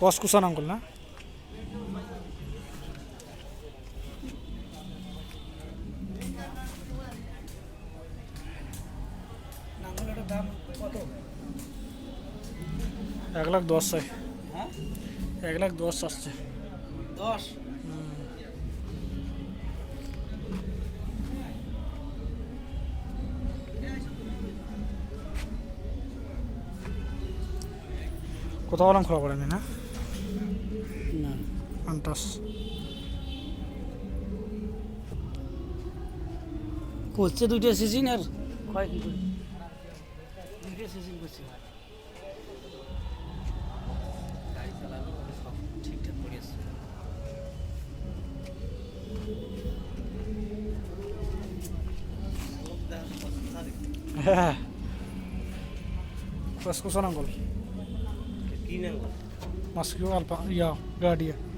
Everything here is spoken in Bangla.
কসকোসন আঙ্গুল না নাঙ্গলের দাম কত এক লাখ দশ চাই হ্যাঁ এক লাখ দশ আসছে দশ কোথাও বললাম খোলা পড়েনি না? না। আন্টাস করছে দুইটা সিজন আর কয় কি করে? দুইটা সিজন করছে। গাড়ি চালানো সব Kinan ko? Mas ko alpa, ya, Guardian.